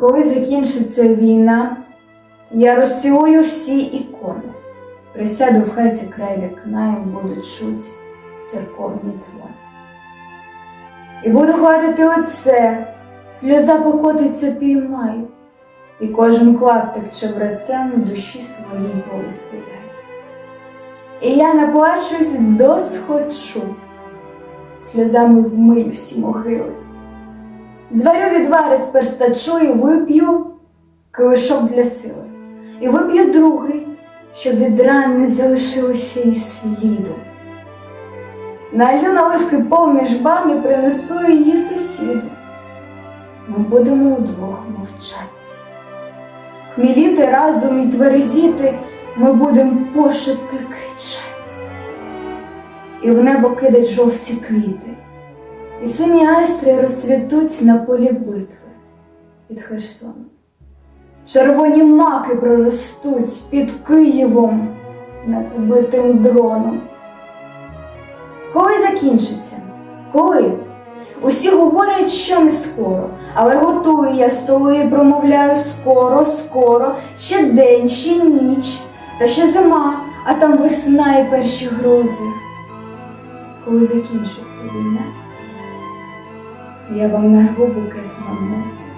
коли закінчиться війна, я розцілую всі ікони. Присяду в хаті край вікна і буду чуть церковні дзвони. І буду гладити лице, сльоза покотиться піймаю, і кожен клаптик чебрецем душі своїй повистеляє. І я наплачусь досхочу, сльозами вмию всі могили. Зварю відвари з перстачу і вип'ю килишок для сили. І вип'ю другий, щоб від ран не залишилося і сліду. Налю наливки повний жбан і принесу її сусіду. Ми будемо удвох мовчать. Хміліти разом і тверезіти, ми будемо пошепки кричать. І в небо кидать жовті квіти, і сині айстри розцвітуть на полі битви під Херсоном. Червоні маки проростуть під Києвом над збитим дроном. Коли закінчиться? Коли? Усі говорять, що не скоро, але готую я столи і промовляю скоро, скоро, ще день, ще ніч, та ще зима, а там весна і перші грози. Коли закінчиться війна, я вам нарву букет мамози.